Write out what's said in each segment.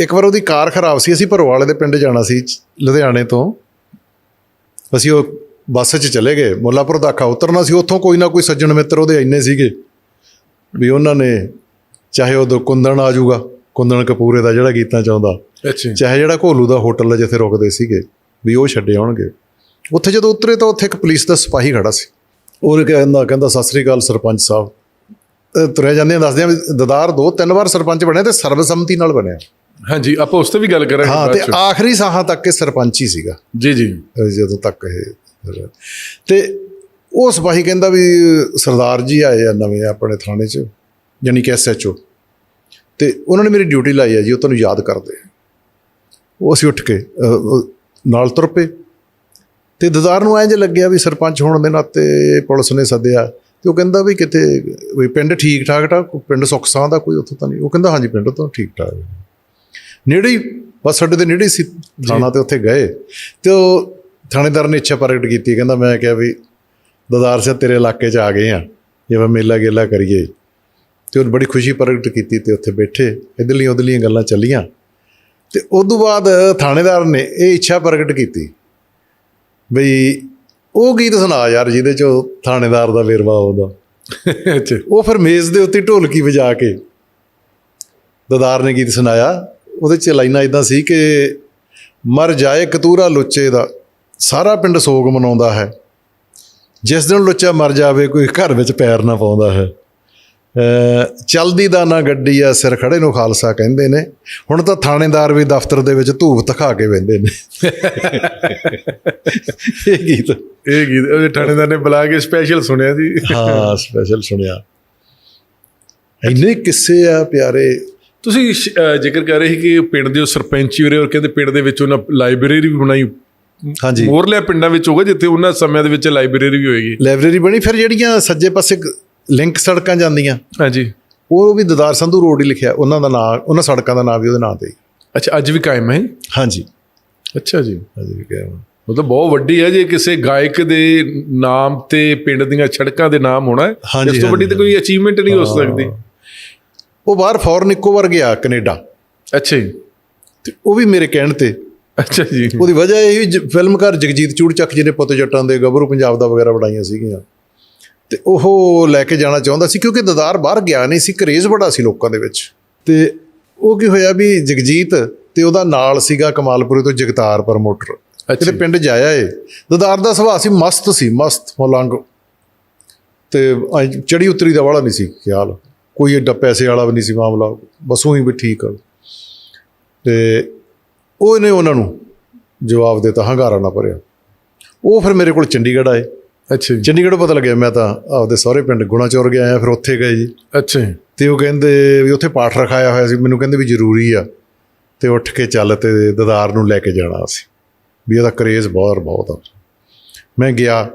ਇੱਕ ਵਾਰ ਉਹਦੀ ਕਾਰ ਖਰਾਬ ਸੀ ਅਸੀਂ ਭਰੋਵਾਲੇ ਦੇ ਪਿੰਡ ਜਾਣਾ ਸੀ ਲੁਧਿਆਣੇ ਤੋਂ। ਅਸੀਂ ਉਹ ਬੱਸ 'ਚ ਚਲੇ ਗਏ ਮੁੱਲਾਪੁਰ ਦਾਖਾ ਉਤਰਨਾ ਸੀ ਉੱਥੋਂ ਕੋਈ ਨਾ ਕੋਈ ਸੱਜਣ ਮਿੱਤਰ ਉਹਦੇ ਇੰਨੇ ਸੀਗੇ ਵੀ ਉਹਨਾਂ ਨੇ ਚਾਹੇ ਉਹ ਕੁੰਦਨ ਆ ਜਾਊਗਾ ਕੁੰਦਨ ਕਪੂਰੇ ਦਾ ਜਿਹੜਾ ਗੀਤਾਂ ਚਾਹੁੰਦਾ ਅੱਛਾ ਚਾਹੇ ਜਿਹੜਾ ਘੋਲੂ ਦਾ ਹੋਟਲ ਹੈ ਜਿੱਥੇ ਰੁਕਦੇ ਸੀਗੇ ਵੀ ਉਹ ਛੱਡੇ ਆਉਣਗੇ। ਉੱਥੇ ਜਦੋਂ ਉਤਰੇ ਤਾਂ ਉੱਥੇ ਇੱਕ ਪੁਲਿਸ ਦਾ ਸਿਪਾਹੀ ਖੜਾ ਸੀ। ਉਹ ਕਹਿੰਦਾ ਕਹਿੰਦਾ ਸਤਿ ਸ੍ਰੀ ਅਕਾਲ ਸਰਪੰਚ ਸਾਹਿਬ। ਅਹ ਤੁਰੇ ਜਾਂਦੇ ਆ ਦੱਸਦੇ ਆ ਵੀ ਦਦਾਰ ਦੋ ਤਿੰਨ ਵਾਰ ਸਰਪੰਚ ਬਣਿਆ ਤੇ ਸਰਬਸੰਮਤੀ ਨਾਲ ਬਣਿਆ। ਹਾਂਜੀ ਆਪਾਂ ਉਸ ਤੇ ਵੀ ਗੱਲ ਕਰਾਂਗੇ ਹਾਂ ਤੇ ਆਖਰੀ ਸਾਹਾਂ ਤੱਕ ਇਹ ਸਰਪੰਚ ਹੀ ਸੀਗਾ। ਜੀ ਜੀ। ਜਦੋਂ ਤੱਕ ਇਹ ਤੇ ਉਹ ਸਿਪਾਹੀ ਕਹਿੰਦਾ ਵੀ ਸਰਦਾਰ ਜੀ ਆਏ ਆ ਨਵੇਂ ਆਪਣੇ ਥਾਣੇ 'ਚ ਯਾਨੀ ਕਿ ਐਸਐਚਓ ਤੇ ਉਹਨਾਂ ਨੇ ਮੇਰੀ ਡਿਊਟੀ ਲਾਈ ਹੈ ਜੀ ਉਹ ਤੁਹਾਨੂੰ ਯਾਦ ਕਰਦੇ ਆ। ਉਹ ਅਸੀਂ ਉੱਠ ਕੇ ਨਾਲ ਤੁਰ ਪਏ। ਤੇ ਦਦਾਰ ਨੂੰ ਇੰਜ ਲੱਗਿਆ ਵੀ ਸਰਪੰਚ ਹੋਣ ਦੇ ਨਾਤੇ ਪੁਲਿਸ ਨੇ ਸੱਦਿਆ। ਤੇ ਉਹ ਕਹਿੰਦਾ ਵੀ ਕਿਤੇ ਵੀ ਪਿੰਡ ਠੀਕ ਠਾਕ ਠਾਕ ਪਿੰਡ ਸੁੱਖ ਸਾਂ ਦਾ ਕੋਈ ਉੱਥੋਂ ਤਾਂ ਨਹੀਂ। ਉਹ ਕਹਿੰਦਾ ਹਾਂਜੀ ਪਿੰਡ ਤਾਂ ਠੀਕ ਠਾਕ ਹੈ। ਨੇੜੇ ਹੀ ਬਸ ਸਾਡੇ ਦੇ ਨੇੜੇ ਸੀ ਥਾਣਾ ਤੇ ਉੱਥੇ ਗਏ। ਤੇ ਉਹ ਥਾਣੇਦਾਰ ਨੇ ਇੱਛਾ ਪ੍ਰਗਟ ਕੀਤੀ ਕਹਿੰਦਾ ਮੈਂ ਕਿਹਾ ਵੀ ਦਦਾਰ ਸਿੰਘ ਤੇਰੇ ਇਲਾਕੇ 'ਚ ਆ ਗਏ ਆ ਜਿਵੇਂ ਮੇਲਾ ਗੇਲਾ ਕਰੀਏ। ਤੇ ਉਹ ਬੜੀ ਖੁਸ਼ੀ ਪ੍ਰਗਟ ਕੀਤੀ ਤੇ ਉੱਥੇ ਬੈਠੇ ਇਧਰਲੀਆਂ ਉਧਰਲੀਆਂ ਗੱਲਾਂ ਚੱਲੀਆਂ। ਤੇ ਉਸ ਤੋਂ ਬਾਅਦ ਥਾਣੇਦਾਰ ਨੇ ਇਹ ਇੱਛਾ ਪ੍ਰਗਟ ਕੀਤੀ ਬਈ ਉਹ ਗੀਤ ਸੁਣਾ ਯਾਰ ਜਿਹਦੇ 'ਚ ਥਾਣੇਦਾਰ ਦਾ ਵੇਰਵਾ ਆਉਂਦਾ ਅੱਛਾ। ਉਹ ਫਿਰ ਮੇਜ਼ ਦੇ ਉੱਤੇ ਢੋਲਕੀ ਵਜਾ ਕੇ ਦਦਾਰ ਨੇ ਗੀਤ ਸੁਣਾਇਆ ਉਹਦੇ ਚ ਲਾਈਨਾਂ ਇਦਾਂ ਸੀ ਕਿ ਮਰ ਜਾਏ ਕਤੂਰਾ ਲੁੱਚੇ ਦਾ ਸਾਰਾ ਪਿੰਡ ਸੋਗ ਮਨਾਉਂਦਾ ਹੈ। ਜਿਸ ਦਿਨ ਲੁੱਚਾ ਮਰ ਜਾਵੇ ਕੋਈ ਘਰ ਵਿੱਚ ਪੈਰ ਨਾ ਪਾਉਂਦਾ ਹੈ। ਚਲਦੀ ਦਾ ਨਾ ਗੱਡੀ ਆ ਸਿਰ ਖੜੇ ਨੂੰ ਖਾਲਸਾ ਕਹਿੰਦੇ ਨੇ। ਹੁਣ ਤਾਂ ਥਾਣੇਦਾਰ ਵੀ ਦਫ਼ਤਰ ਦੇ ਵਿੱਚ ਧੂਪ ਦਿਖਾ ਕੇ ਵੰਦੇ ਨੇ। ਇਹ ਗੀਤ। ਇਹ ਗੀਤ ਉਹ ਥਾਣੇਦਾਰ ਨੇ ਬੁਲਾ ਕੇ ਸਪੈਸ਼ਲ ਸੁਣਿਆ ਜੀ ਹਾਂ ਸਪੈਸ਼ਲ ਸੁਣਿਆ। ਇੰਨੇ ਕਿੱਸੇ ਆ ਪਿਆਰੇ। ਤੁਸੀਂ ਜ਼ਿਕਰ ਕਰ ਰਹੇ ਸੀ ਕਿ ਪਿੰਡ ਦੇ ਉਹ ਸਰਪੰਚੀ ਉਰੇ ਔਰ ਕਹਿੰਦੇ ਪਿੰਡ ਦੇ ਵਿੱਚ ਉਹਨਾਂ ਲਾਇਬ੍ਰੇਰੀ ਵੀ ਬਣਾਈ ਹਾਂਜੀ। ਮੋਰਲੇ ਪਿੰਡਾਂ ਵਿੱਚ ਹੋਗਾ ਜਿੱਥੇ ਉਹਨਾਂ ਸਮਿਆਂ ਦੇ ਵਿੱਚ ਲਾਇਬ੍ਰੇਰੀ ਵੀ ਹੋਏਗੀ। ਲਾਇਬ੍ਰੇਰੀ ਬਣੀ ਫਿਰ ਜਿਹੜੀਆਂ ਸੱਜੇ ਪਾਸੇ ਲਿੰਕ ਸੜਕਾਂ ਜਾਂਦੀਆਂ ਹਾਂਜੀ। ਉਹ ਵੀ ਦਦਾਰ ਸੰਧੂ ਰੋਡ ਹੀ ਲਿਖਿਆ ਉਹਨਾਂ ਦਾ ਨਾਮ ਉਹਨਾਂ ਸੜਕਾਂ ਦਾ ਨਾਮ ਵੀ ਉਹਦੇ ਨਾਂ ਤੇ ਹੀ। ਅੱਛਾ ਅੱਜ ਵੀ ਕਾਇਮ ਹੈ ਹਾਂਜੀ। ਅੱਛਾ ਜੀ। ਹਾਂਜੀ ਵੀ ਕਿਹਾ ਮਤਲਬ ਬਹੁਤ ਵੱਡੀ ਹੈ ਜੇ ਕਿਸੇ ਗਾਇਕ ਦੇ ਨਾਮ ਤੇ ਪਿੰਡ ਦੀਆਂ ਸੜਕਾਂ ਦੇ ਨਾਮ ਹੋਣਾ ਹੈ ਇਸ ਤੋਂ ਵੱਡੀ ਤਾਂ ਕੋਈ ਅਚੀਵਮੈਂਟ ਨਹੀਂ ਹੋ ਸਕਦੀ। ਉਹ ਬਾਹਰ ਫੋਰਨ ਇੱਕੋ ਵਾਰ ਗਿਆ ਕੈਨੇਡਾ। ਅੱਛਾ ਜੀ। ਤੇ ਉਹ ਵੀ ਮੇਰੇ ਕਹਿਣ ਤੇ। ਅੱਛਾ ਜੀ। ਉਹਦੀ ਵਜ੍ਹਾ ਇਹ ਜ- ਫਿਲਮਕਾਰ ਜਗਜੀਤ ਚੂੜਚੱਕ ਜੀ ਨੇ ਪੁੱਤ ਜੱਟਾਂ ਦੇ ਗੱਭਰੂ ਪੰਜਾਬ ਦਾ ਵਗੈਰਾ ਬਣਾਈਆਂ ਸੀਗੀਆਂ। ਤੇ ਉਹ ਲੈ ਕੇ ਜਾਣਾ ਚਾਹੁੰਦਾ ਸੀ ਕਿਉਂਕਿ ਦਦਾਰ ਬਾਹਰ ਗਿਆ ਨਹੀਂ ਸੀ ਕਰੇਜ਼ ਬੜਾ ਸੀ ਲੋਕਾਂ ਦੇ ਵਿੱਚ। ਤੇ ਉਹ ਕੀ ਹੋਇਆ ਵੀ ਜਗਜੀਤ ਤੇ ਉਹਦਾ ਨਾਲ ਸੀਗਾ ਕਮਾਲਪੁਰੇ ਤੋਂ ਜਗਤਾਰ ਪ੍ਰਮੋਟਰ। ਕਿਤੇ ਪਿੰਡ ਜਾਇਆ ਏ। ਦਦਾਰ ਦਾ ਸੁਭਾਅ ਸੀ ਮਸਤ ਸੀ ਮਸਤ ਮਲੰਗ। ਤੇ ਚੜੀ ਉਤਰੀ ਦਾ ਵਾਲਾ ਨਹੀਂ ਸੀ ਖਿਆਲ। ਕੋਈ ਏਡਾ ਪੈਸੇ ਵਾਲਾ ਵੀ ਨਹੀਂ ਸੀ ਮਾਮਲਾ ਬਸ ਉਹੀ ਵੀ ਠੀਕ ਆ। ਤੇ ਉਹ ਇਹਨੇ ਉਹਨਾਂ ਨੂੰ ਜਵਾਬ ਦਿੱਤਾ ਹੰਗਾਰਾ ਨਾ ਭਰਿਆ। ਉਹ ਫਿਰ ਮੇਰੇ ਕੋਲ ਚੰਡੀਗੜ੍ਹ ਆਏ। ਅੱਛਾ ਜੀ। ਚੰਡੀਗੜ੍ਹ ਪਤਾ ਲੱਗਿਆ ਮੈਂ ਤਾਂ ਆਪਦੇ ਸਹੁਰੇ ਪਿੰਡ ਗੁਣਾਚੌਰ ਗਿਆ ਆਇਆ ਫਿਰ ਉੱਥੇ ਗਏ ਜੀ। ਅੱਛਾ ਜੀ। ਤੇ ਉਹ ਕਹਿੰਦੇ ਵੀ ਉੱਥੇ ਪਾਠ ਰਖਾਇਆ ਹੋਇਆ ਸੀ ਮੈਨੂੰ ਕਹਿੰਦੇ ਵੀ ਜ਼ਰੂਰੀ ਆ। ਤੇ ਉੱਠ ਕੇ ਚੱਲ ਤੇ ਦਦਾਰ ਨੂੰ ਲੈ ਕੇ ਜਾਣਾ ਸੀ। ਵੀ ਉਹਦਾ ਕਰੇਜ਼ ਬਹੁਤ ਬਹੁਤ ਆ। ਮੈਂ ਗਿਆ।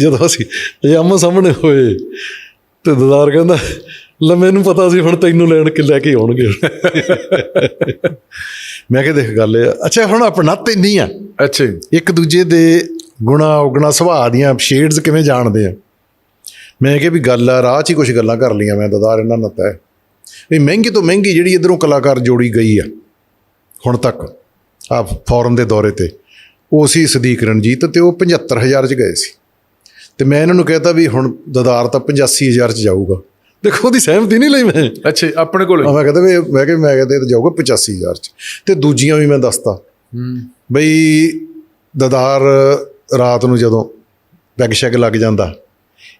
ਜਦੋਂ ਅਸੀਂ ਇਹ ਆਮੋ ਸਾਹਮਣੇ ਹੋਏ ਤੇ ਦਦਾਰ ਕਹਿੰਦਾ ਲੈ ਮੈਨੂੰ ਪਤਾ ਸੀ ਹੁਣ ਤੈਨੂੰ ਲੈਣ ਕੇ ਲੈ ਕੇ ਆਉਣਗੇ। ਮੈਂ ਕਿਹਾ ਦੇਖ ਗੱਲ ਇਹ। ਅੱਛਾ ਹੁਣ ਆਪਣਾ ਤੈਨੀ ਆ। ਅੱਛਾ ਇੱਕ ਦੂਜੇ ਦੇ ਗੁਣਾ ਉਗਣਾ ਸੁਭਾਅ ਦੀਆਂ ਸ਼ੇਡਸ ਕਿਵੇਂ ਜਾਣਦੇ ਆ? ਮੈਂ ਕਿਹਾ ਵੀ ਗੱਲ ਆ ਰਾਹ 'ਚ ਹੀ ਕੁਝ ਗੱਲਾਂ ਕਰ ਲਈਆਂ ਮੈਂ ਦਦਾਰ ਇਹਨਾਂ ਨਾਲ ਤੈ। ਵੀ ਮਹਿੰਗੀ ਤੋਂ ਮਹਿੰਗੀ ਜਿਹੜੀ ਇਧਰੋਂ ਕਲਾਕਾਰ ਜੋੜੀ ਗਈ ਆ ਹੁਣ ਤੱਕ ਆ ਫੋਰਨ ਦੇ ਦੌਰੇ ਤੇ ਉਹ ਸੀ ਸਦੀਕ ਰਣਜੀਤ ਤੇ ਉਹ 75000 'ਚ ਗਏ ਸੀ। ਤੇ ਮੈਂ ਇਹਨਾਂ ਨੂੰ ਕਹਿਤਾ ਵੀ ਹੁਣ ਦਦਾਰ ਤਾਂ 85000 'ਚ ਜਾਊਗਾ। ਦੇਖੋ ਉਹਦੀ ਸਹਿਮਤੀ ਨਹੀਂ ਲਈ ਮੈਂ। ਅੱਛਾ ਆਪਣੇ ਕੋਲ ਮੈਂ ਕਹਿੰਦਾ ਵੀ ਮੈਂ ਕਿਹਾ ਮੈਂ ਕਹਿੰਦਾ ਇਹ ਤਾਂ ਜਾਊਗਾ 85000 'ਚ। ਤੇ ਦੂਜੀਆਂ ਵੀ ਮੈਂ ਦੱਸਤਾ। ਹੂੰ। ਬਈ ਦਦਾਰ ਰਾਤ ਨੂੰ ਜਦੋਂ ਪੈਗ ਸ਼ੈਗ ਲੱਗ ਜਾਂਦਾ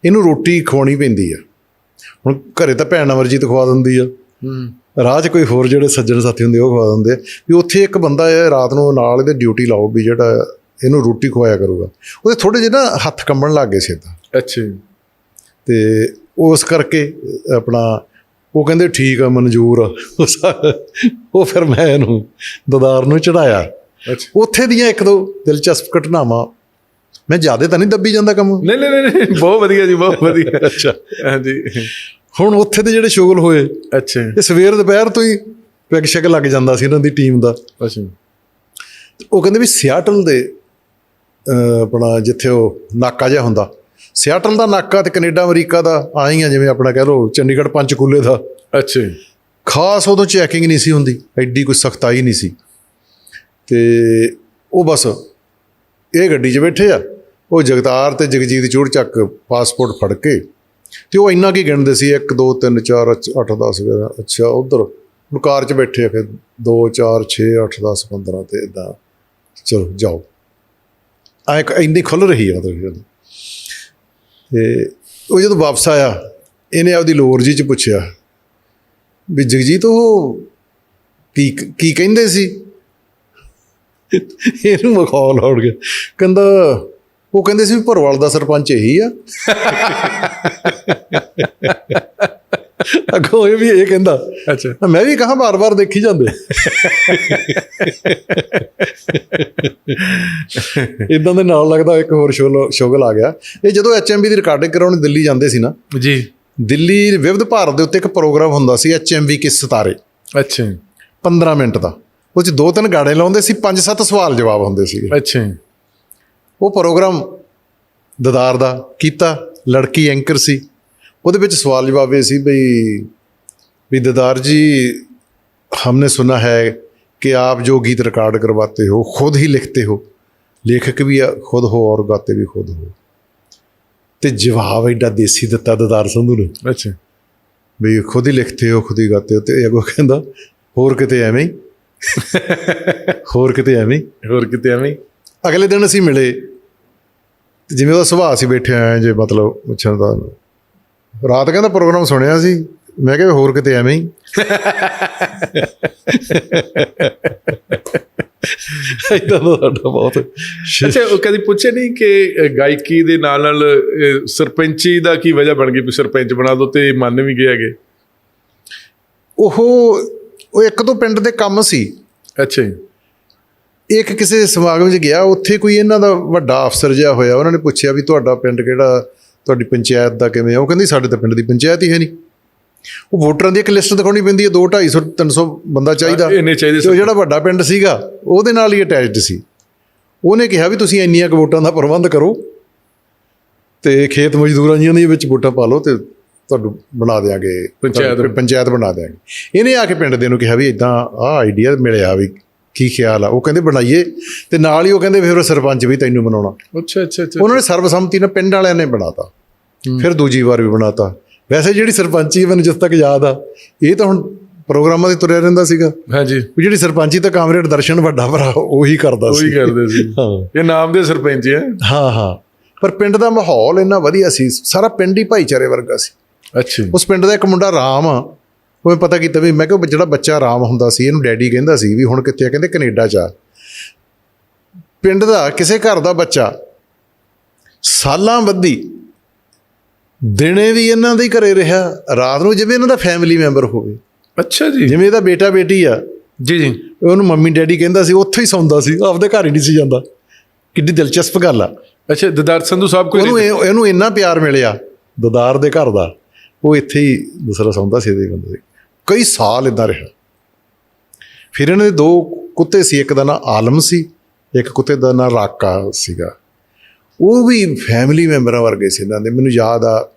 ਇਹਨੂੰ ਰੋਟੀ ਖਵਾਉਣੀ ਪੈਂਦੀ ਆ। ਹੁਣ ਘਰੇ ਤਾਂ ਭੈਣ ਅਮਰਜੀਤ ਖਵਾ ਦਿੰਦੀ ਆ। ਹੂੰ। ਰਾਹ 'ਚ ਕੋਈ ਹੋਰ ਜਿਹੜੇ ਸੱਜਣ ਸਾਥੀ ਹੁੰਦੇ ਉਹ ਖਵਾ ਦਿੰਦੇ ਆ। ਵੀ ਉੱਥੇ ਇੱਕ ਬੰਦਾ ਹੈ ਰਾਤ ਨੂੰ ਨਾਲ ਇਹਦੇ ਡਿਊਟੀ ਲਾਓ ਵੀ ਜਿਹੜਾ ਇਹਨੂੰ ਰੋਟੀ ਖਵਾਇਆ ਕਰੂਗਾ। ਉਹਦੇ ਥੋੜੇ ਜਿਹੇ ਨਾ ਹੱਥ ਕੰਬਣ ਲੱਗ ਗਏ ਸੀ ਤਾਂ ਅੱਛਾ ਤੇ ਉਸ ਕਰਕੇ ਆਪਣਾ ਉਹ ਕਹਿੰਦੇ ਠੀਕ ਆ ਮਨਜ਼ੂਰ ਉਹ ਫਿਰ ਮੈਂ ਇਹਨੂੰ ਦਦਾਰ ਨੂੰ ਚੜਾਇਆ। ਅੱਛਾ। ਉੱਥੇ ਦੀਆਂ ਇੱਕ ਦੋ ਦਿਲਚਸਪ ਘਟਨਾਵਾਂ। ਮੈਂ ਜ਼ਿਆਦਾ ਤਾਂ ਨਹੀਂ ਦੱਬੀ ਜਾਂਦਾ ਕੰਮ। ਨਹੀਂ ਨਹੀਂ ਨਹੀਂ, ਬਹੁਤ ਵਧੀਆ ਜੀ ਬਹੁਤ ਵਧੀਆ। ਅੱਛਾ। ਹਾਂਜੀ। ਹੁਣ ਉੱਥੇ ਦੇ ਜਿਹੜੇ ਸ਼ੁਗਲ ਹੋਏ ਅੱਛਾ। ਇਹ ਸਵੇਰ ਦੁਪਹਿਰ ਤੋਂ ਹੀ ਪੈਗ ਸ਼ੈਗ ਲੱਗ ਜਾਂਦਾ ਸੀ ਇਹਨਾਂ ਦੀ ਟੀਮ ਦਾ। ਅੱਛਾ। ਉਹ ਕਹਿੰਦੇ ਵੀ ਸਿਆਟਲ ਦੇ ਆਪਣਾ ਜਿੱਥੇ ਉਹ ਨਾਕਾ ਜਿਹਾ ਹੁੰਦਾ। ਸਿਆਟਲ ਦਾ ਨਾਕਾ ਤੇ ਕੈਨੇਡਾ ਅਮਰੀਕਾ ਦਾ ਆਈ ਆ ਜਿਵੇਂ ਆਪਣਾ ਕਹਿ ਲਓ ਚੰਡੀਗੜ੍ਹ ਪੰਚਕੂਲੇ ਦਾ। ਅੱਛਾ ਖਾਸ ਉਦੋਂ ਚੈਕਿੰਗ ਨਹੀਂ ਸੀ ਹੁੰਦੀ ਐਡੀ ਕੋਈ ਸਖਤਾਈ ਨਹੀਂ ਸੀ। ਤੇ ਉਹ ਬਸ ਇਹ ਗੱਡੀ 'ਚ ਬੈਠੇ ਆ ਉਹ ਜਗਤਾਰ ਤੇ ਜਗਜੀਤ ਚੂੜ ਚੱਕ ਪਾਸਪੋਰਟ ਫੜ ਕੇ ਤੇ ਉਹ ਇੰਨਾ ਕੀ ਗਿਣਦੇ ਸੀ 1 2 3 4 8 10 11 ਅੱਛਾ ਉਧਰ ਕਾਰ 'ਚ ਬੈਠੇ ਆ ਫਿਰ 2 4 6 8 10 15 ਤੇ ਇਦਾਂ ਚਲੋ ਜਾਓ। ਆ ਇੱਕ ਇੰਨੀ ਖੁੱਲ ਰਹੀ ਆ ਮਤਲਬ ਤੇ ਉਹ ਜਦੋਂ ਵਾਪਸ ਆਇਆ, ਇਹਨੇ ਆਪਦੀ ਲੋਰ ਜੀ ਚ ਪੁੱਛਿਆ ਵੀ ਜਗਜੀਤ, ਉਹ ਕੀ ਕੀ ਕਹਿੰਦੇ ਸੀ? ਇਹਨੂੰ ਮਖੌਲ ਹੋੜ ਗਿਆ। ਕਹਿੰਦਾ, ਉਹ ਕਹਿੰਦੇ ਸੀ ਵੀ ਭਰਵਾਲ ਦਾ ਸਰਪੰਚ ਇਹੀ ਆ। ਅੱਗੋਂ ਇਹ ਵੀ ਇਹ ਕਹਿੰਦਾ ਅੱਛਾ। ਮੈਂ ਵੀ ਕਹਾਂ ਬਾਰ-ਬਾਰ ਦੇਖੀ ਜਾਂਦੇ। ਇਦਾਂ ਦੇ ਨਾਲ ਲੱਗਦਾ ਇੱਕ ਹੋਰ ਸ਼ੋਗਲ ਆ ਗਿਆ। ਇਹ ਜਦੋਂ ਐਚਐਮਬੀ ਦੀ ਰਿਕਾਰਡਿੰਗ ਕਰਾਉਣ ਦਿੱਲੀ ਜਾਂਦੇ ਸੀ ਨਾ ਜੀ। ਦਿੱਲੀ ਵਿਵਧ ਭਾਰਤ ਦੇ ਉੱਤੇ ਇੱਕ ਪ੍ਰੋਗਰਾਮ ਹੁੰਦਾ ਸੀ ਐਚਐਮਵੀ ਕੇ ਸਿਤਾਰੇ। ਅੱਛਾ। 15 ਮਿੰਟ ਦਾ। ਉਹ ਚ ਦੋ ਤਿੰਨ ਗਾਣੇ ਲਾਉਂਦੇ ਸੀ ਪੰਜ ਸੱਤ ਸਵਾਲ ਜਵਾਬ ਹੁੰਦੇ ਸੀ ਅੱਛਾ। ਉਹ ਪ੍ਰੋਗਰਾਮ ਦਦਾਰ ਦਾ ਕੀਤਾ ਲੜਕੀ ਐਂਕਰ ਸੀ। ਉਹਦੇ ਵਿੱਚ ਸਵਾਲ ਜਵਾਬ ਇਹ ਸੀ ਬਈ ਵੀ ददार जी हमने सुना है कि आप जो गीत रिकॉर्ड करवाते हो खुद ही लिखते हो लेखक भी खुद हो और गाते भी खुद हो ਤੇ ਜਵਾਬ ਐਡਾ ਦੇਸੀ ਦਿੱਤਾ ਦਦਾਰ ਸੰਧੂ ਨੇ ਅੱਛਾ ਵੀ ਖੁਦ ਹੀ ਲਿਖਤੇ ਹੋ ਖੁਦ ਹੀ ਗਾਤੇ ਹੋ ਤੇ ਇਹ ਅੱਗੋਂ ਕਹਿੰਦਾ ਹੋਰ ਕਿਤੇ ਐਵੇਂ ਹੀ ਹੋਰ ਕਿਤੇ ਐਵੇਂ ਹੀ ਹੋਰ ਕਿਤੇ ਐਵੇਂ ਹੀ? ਅਗਲੇ ਦਿਨ ਅਸੀਂ ਮਿਲੇ ਤੇ ਜਿਵੇਂ ਉਹਦਾ ਸੁਭਾਅ ਸੀ ਬੈਠੇ ਆਏ ਜੇ ਮਤਲਬ ਪੁੱਛਣ ਦਾ ਰਾਤ ਕਹਿੰਦਾ ਪ੍ਰੋਗਰਾਮ ਸੁਣਿਆ ਸੀ। ਮੈਂ ਕਿਹਾ ਹੋਰ ਕਿਤੇ ਐਵੇਂ ਹੀ। ਇਦਾਂ ਦਾ ਸਾਡਾ ਬਹੁਤ ਅੱਛਾ ਉਹ ਕਦੀ ਪੁੱਛੇ ਨਹੀਂ ਕਿ ਗਾਇਕੀ ਦੇ ਨਾਲ ਨਾਲ ਸਰਪੰਚੀ ਦਾ ਕੀ ਵਜ੍ਹਾ ਬਣ ਗਈ ਵੀ ਸਰਪੰਚ ਬਣਾ ਦੋ ਤੇ ਮੰਨ ਵੀ ਗਏ ਹੈਗੇ? ਉਹ ਉਹ ਇੱਕ ਦੋ ਪਿੰਡ ਦੇ ਕੰਮ ਸੀ। ਅੱਛਾ ਜੀ। ਇੱਕ ਕਿਸੇ ਸਮਾਗਮ 'ਚ ਗਿਆ ਉੱਥੇ ਕੋਈ ਇਹਨਾਂ ਦਾ ਵੱਡਾ ਅਫਸਰ ਜਿਹਾ ਹੋਇਆ ਉਹਨਾਂ ਨੇ ਪੁੱਛਿਆ ਵੀ ਤੁਹਾਡਾ ਪਿੰਡ ਕਿਹੜਾ ਤੁਹਾਡੀ ਪੰਚਾਇਤ ਦਾ ਕਿਵੇਂ ਆ? ਉਹ ਕਹਿੰਦੀ ਸਾਡੇ ਤਾਂ ਪਿੰਡ ਦੀ ਪੰਚਾਇਤ ਹੀ ਹੈ ਨਹੀਂ। ਉਹ ਵੋਟਰਾਂ ਦੀ ਇੱਕ ਲਿਸਟ ਦਿਖਾਉਣੀ ਪੈਂਦੀ ਹੈ 2 250 300 ਬੰਦਾ ਚਾਹੀਦਾ। ਇੰਨੇ ਚਾਹੀਦੇ ਤੇ ਜਿਹੜਾ ਵੱਡਾ ਪਿੰਡ ਸੀਗਾ ਉਹਦੇ ਨਾਲ ਹੀ ਅਟੈਚਡ ਸੀ। ਉਹਨੇ ਕਿਹਾ ਵੀ ਤੁਸੀਂ ਇੰਨੀਆਂ ਕੁ ਵੋਟਾਂ ਦਾ ਪ੍ਰਬੰਧ ਕਰੋ ਤੇ ਖੇਤ ਮਜ਼ਦੂਰਾਂ ਜੀਆਂ ਦੇ ਵਿੱਚ ਵੋਟਾਂ ਪਾ ਲਓ ਤੇ ਤੁਹਾਨੂੰ ਬਣਾ ਦੇਾਂਗੇ ਪੰਚਾਇਤ। ਪੰਚਾਇਤ ਬਣਾ ਦੇਾਂਗੇ ਇਹਨੇ ਆ ਕੇ ਪਿੰਡ ਦੇ ਨੂੰ ਕਿਹਾ ਵੀ ਇਦਾਂ ਆਹ ਆਈਡੀਆ ਮਿਲਿਆ ਵੀ ਕੀ ਖਿਆਲ ਆ? ਉਹ ਕਹਿੰਦੇ ਬਣਾਈਏ ਤੇ ਨਾਲ ਹੀ ਉਹ ਕਹਿੰਦੇ ਫਿਰ ਸਰਪੰਚ ਵੀ ਤੈਨੂੰ ਬਣਾਉਣਾ। ਅੱਛਾ ਅੱਛਾ ਅੱਛਾ ਉਹਨਾਂ ਨੇ ਸਰਬਸੰਮਤੀ ਨਾਲ ਪਿੰਡ ਵਾਲਿਆਂ ਨੇ ਬਣਾਤਾ। ਫਿਰ ਦੂਜੀ ਵਾਰ ਵੀ ਬਣਾਤਾ। ਵੈਸੇ ਜਿਹੜੀ ਸਰਪੰਚੀ ਮੈਨੂੰ ਜਿਸ ਤੱਕ ਯਾਦ ਆ ਇਹ ਤਾਂ ਹੁਣ ਪ੍ਰੋਗਰਾਮਾਂ ਤੇ ਤੁਰਿਆ ਰਹਿੰਦਾ ਸੀਗਾ। ਹਾਂਜੀ। ਵੀ ਜਿਹੜੀ ਸਰਪੰਚੀ ਤਾਂ ਕਾਮਰੇਡ ਦਰਸ਼ਨ ਵੱਡਾ ਭਰਾ ਉਹੀ ਕਰਦਾ ਉਹੀ ਸੀ। ਕਰਦੇ ਸੀ। ਹਾਂ। ਇਹ ਨਾਮ ਦੇ ਸਰਪੰਚ ਹੈ ਹਾਂ ਹਾਂ। ਪਰ ਪਿੰਡ ਦਾ ਮਾਹੌਲ ਇੰਨਾ ਵਧੀਆ ਸੀ ਸਾਰਾ ਪਿੰਡ ਹੀ ਭਾਈਚਾਰੇ ਵਰਗਾ ਸੀ। ਅੱਛਾ ਉਸ ਪਿੰਡ ਦਾ ਇੱਕ ਮੁੰਡਾ ਰਾਮ ਆ ਉਹ ਪਤਾ ਕੀਤਾ ਵੀ ਮੈਂ ਕਿਹਾ ਜਿਹੜਾ ਬੱਚਾ ਰਾਮ ਹੁੰਦਾ ਸੀ ਇਹਨੂੰ ਡੈਡੀ ਕਹਿੰਦਾ ਸੀ ਵੀ ਹੁਣ ਕਿੱਥੇ ਆ? ਕਹਿੰਦੇ ਕੈਨੇਡਾ ਚ ਆ ਪਿੰਡ ਦਾ ਕਿਸੇ ਘਰ ਦਾ ਬੱਚਾ ਸਾਲਾਂ ਬੱਧੀ ਦਿਨੇ ਵੀ ਇਹਨਾਂ ਦੇ ਘਰੇ ਰਿਹਾ ਰਾਤ ਨੂੰ ਜਿਵੇਂ ਇਹਨਾਂ ਦਾ ਫੈਮਿਲੀ ਮੈਂਬਰ ਹੋਵੇ। ਅੱਛਾ ਜੀ। ਜਿਵੇਂ ਇਹਦਾ ਬੇਟਾ ਬੇਟੀ ਆ। ਜੀ ਜੀ। ਉਹਨੂੰ ਮੰਮੀ ਡੈਡੀ ਕਹਿੰਦਾ ਸੀ ਉੱਥੇ ਹੀ ਸੌਂਦਾ ਸੀ ਆਪਦੇ ਘਰ ਹੀ ਨਹੀਂ ਸੀ ਜਾਂਦਾ। ਕਿੰਨੀ ਦਿਲਚਸਪ ਗੱਲ ਆ। ਅੱਛਾ ਦਦਾਰ ਸੰਧੂ ਸਾਹਿਬ ਕੋਈ ਉਹਨੂੰ ਇਹ- ਇਹਨੂੰ ਇੰਨਾ ਪਿਆਰ ਮਿਲਿਆ ਦਦਾਰ ਦੇ ਘਰ ਦਾ ਉਹ ਇੱਥੇ ਹੀ ਦੂਸਰਾ ਸੌਂਦਾ ਸੀ ਇਹਦੇ ਬੰਦੇ ਕਈ ਸਾਲ ਇਦਾਂ ਰਿਹਾ। ਫਿਰ ਇਹਨਾਂ ਦੇ ਦੋ ਕੁੱਤੇ ਸੀ ਇੱਕ ਦਾ ਨਾਂ ਆਲਮ ਸੀ ਇੱਕ ਕੁੱਤੇ ਦਾ ਨਾਂ ਰਾਕਾ ਸੀਗਾ। ਉਹ ਵੀ ਫੈਮਿਲੀ ਮੈਂਬਰਾਂ ਵਰਗੇ ਸੀ ਇਹਨਾਂ ਦੇ ਮੈਨੂੰ ਯਾਦ ਆ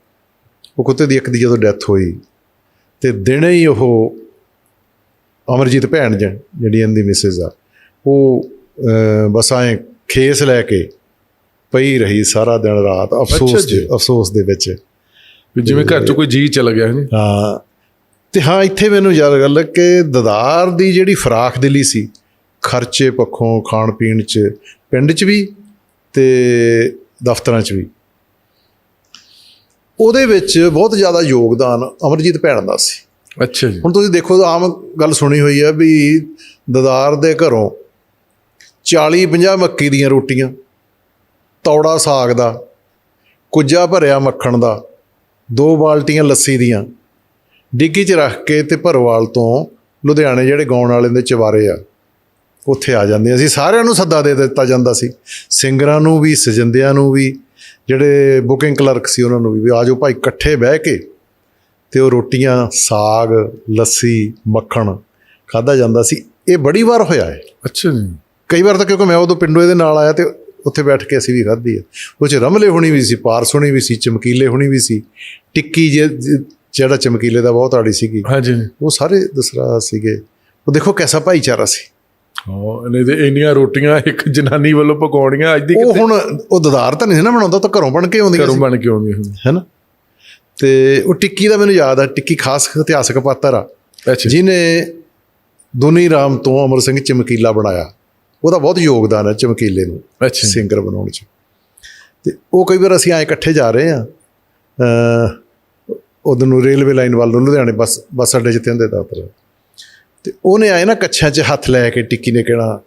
ਉਹ ਕੁੱਤੇ ਦੀ ਇੱਕ ਦੀ ਜਦੋਂ ਡੈਥ ਹੋਈ ਤੇ ਦਿਨੇ ਹੀ ਉਹ ਅਮਰਜੀਤ ਭੈਣ ਜ- ਜਿਹੜੀ ਇਹਦੀ ਮਿਸਿਸ ਆ ਉਹ ਬਸ ਐਂ ਖੇਸ ਲੈ ਕੇ ਪਈ ਰਹੀ ਸਾਰਾ ਦਿਨ ਰਾਤ ਅਫਸੋਸ। ਦੇ ਅਫਸੋਸ ਦੇ ਵਿੱਚ। ਵੀ ਜਿਵੇਂ ਘਰ ਚੋਂ ਕੋਈ ਜੀ ਚਲਾ ਗਿਆ ਹੈ ਹਾਂ। ਤੇ ਹਾਂ ਇੱਥੇ ਮੈਨੂੰ ਯਾਦ ਗੱਲ ਕਿ ਦਦਾਰ ਦੀ ਜਿਹੜੀ ਫਰਾਖ ਦਿਲੀ ਸੀ ਖਰਚੇ ਪੱਖੋਂ ਖਾਣ ਪੀਣ ਚ ਪਿੰਡ ਚ ਵੀ ਤੇ ਦਫ਼ਤਰਾਂ ਚ ਵੀ। ਉਹਦੇ ਵਿੱਚ ਬਹੁਤ ਜ਼ਿਆਦਾ ਯੋਗਦਾਨ ਅਮਰਜੀਤ ਭੈਣ ਦਾ ਸੀ। ਅੱਛਾ ਜੀ। ਹੁਣ ਤੁਸੀਂ ਦੇਖੋ ਆਮ ਗੱਲ ਸੁਣੀ ਹੋਈ ਹੈ ਵੀ ਦਦਾਰ ਦੇ ਘਰੋਂ 40 50 ਮੱਕੀ ਦੀਆਂ ਰੋਟੀਆਂ ਤੌੜਾ ਸਾਗ ਦਾ ਕੁੱਜਾ ਭਰਿਆ ਮੱਖਣ ਦਾ ਦੋ ਬਾਲਟੀਆਂ ਲੱਸੀ ਦੀਆਂ ਡਿੱਗੀ 'ਚ ਰੱਖ ਕੇ ਤੇ ਭਰਵਾਲ ਤੋਂ ਲੁਧਿਆਣੇ ਜਿਹੜੇ ਗਾਉਣ ਵਾਲੇ ਦੇ ਚਵਾਰੇ ਆ ਉੱਥੇ ਆ ਜਾਂਦੇ ਸੀ ਸਾਰਿਆਂ ਨੂੰ ਸੱਦਾ ਦੇ ਦਿੱਤਾ ਜਾਂਦਾ ਸੀ। ਸਿੰਗਰਾਂ ਨੂੰ ਵੀ ਸਜੰਦਿਆਂ ਨੂੰ ਵੀ ਜਿਹੜੇ ਬੁਕਿੰਗ ਕਲਰਕ ਸੀ ਉਹਨਾਂ ਨੂੰ ਵੀ ਵੀ ਆਜੋ ਭਾਈ ਇਕੱਠੇ ਬਹਿ ਕੇ ਤੇ ਉਹ ਰੋਟੀਆਂ ਸਾਗ ਲੱਸੀ ਮੱਖਣ ਖਾਦਾ ਜਾਂਦਾ ਸੀ। ਇਹ ਬੜੀ ਵਾਰ ਹੋਇਆ ਹੈ। ਅੱਛਾ ਜੀ। ਕਈ ਵਾਰ ਤਾਂ ਕਿਉਂਕਿ ਮੈਂ ਉਦੋਂ ਪਿੰਡੋਂ ਇਹਦੇ ਨਾਲ ਆਇਆ ਤੇ ਉੱਥੇ ਬੈਠ ਕੇ ਅਸੀਂ ਵੀ ਖਾਧੀ ਹੈ। ਉਹ ਚ ਰਮਲੇ ਹੋਣੀ ਵੀ ਸੀ ਪਾਰਸ ਹੋਣੀ ਵੀ ਸੀ ਚਮਕੀਲੇ ਹੋਣੀ ਵੀ ਸੀ ਟਿੱਕੀ ਜੇ ਜਿਹੜਾ ਚਮਕੀਲੇ ਦਾ ਬਹੁਤ ਆੜੀ ਸੀਗੀ ਹਾਂਜੀ ਉਹ ਸਾਰੇ ਦਸਰਾ ਸੀਗੇ। ਉਹ ਦੇਖੋ ਕਿਹਦਾ ਭਾਈਚਾਰਾ ਸੀ। ਹਾਂ ਨਹੀਂ ਤੇ ਇੰਨੀਆਂ ਰੋਟੀਆਂ ਇੱਕ ਜਨਾਨੀ ਵੱਲੋਂ ਪਕਾਉਣੀਆਂ ਅੱਜ ਦੀ ਉਹ ਹੁਣ ਉਹ ਦਦਾਰ ਤਾਂ ਨਹੀਂ ਸੀ ਨਾ ਬਣਾਉਂਦਾ ਤਾਂ ਘਰੋਂ ਬਣ ਕੇ ਆਉਂਦੀਆਂ ਘਰੋਂ ਬਣ ਕੇ ਆਉਂਦੀਆਂ ਹਨ ਤੇ ਉਹ ਟਿੱਕੀ ਦਾ ਮੈਨੂੰ ਯਾਦ ਆ ਟਿੱਕੀ ਖਾਸ ਇਤਿਹਾਸਕ ਪਾਤਰ ਆ ਅੱਛਾ। ਜਿਨੇ ਦੁਨੀ ਰਾਮ ਤੋਂ ਅਮਰ ਸਿੰਘ ਚਮਕੀਲਾ ਬਣਾਇਆ। ਉਹਦਾ ਬਹੁਤ ਯੋਗਦਾਨ ਹੈ ਚਮਕੀਲੇ ਨੂੰ ਅੱਛਾ। ਸਿੰਗਰ ਬਣਾਉਣ ਚ। ਤੇ ਉਹ ਕਈ ਵਾਰ ਅਸੀਂ ਆਏ ਇਕੱਠੇ ਜਾ ਰਹੇ ਆ ਅ ਉਧਰ ਨੂੰ ਰੇਲਵੇ ਲਾਈਨ ਵੱਲ ਨੂੰ, ਲੁਧਿਆਣੇ ਬੱਸ ਬੱਸ ਅੱਡੇ 'ਚ ਤਿੰਦੇ ਦਾ ਉਤਰ ਤੇ ਉਹਨੇ ਆਏ ਨਾ ਕੱਛਾਂ 'ਚ ਹੱਥ ਲੈ ਕੇ ਟਿੱਕੀ ਨੇ ਕਹਿਣਾ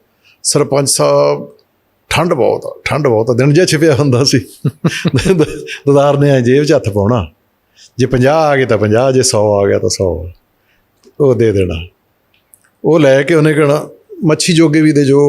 ਸਰਪੰਚ ਸਾਹਿਬ, ਠੰਡ ਬਹੁਤ ਆ, ਠੰਡ ਬਹੁਤ ਆ, ਦਿਨ ਜਿਹਾ ਛਿਪਿਆ ਹੁੰਦਾ ਸੀ। ਦਦਾਰ ਨੇ ਐ ਜੇਬ 'ਚ ਹੱਥ ਪਾਉਣਾ, ਜੇ 50 ਆ ਗਏ ਤਾਂ 50 ਜੇ 100 ਆ ਗਿਆ ਤਾਂ 100 ਉਹ ਦੇ ਦੇਣਾ। ਉਹ ਲੈ ਕੇ ਉਹਨੇ ਕਹਿਣਾ, ਮੱਛੀ ਜੋਗੇ ਵੀ ਦੇ ਜੋ।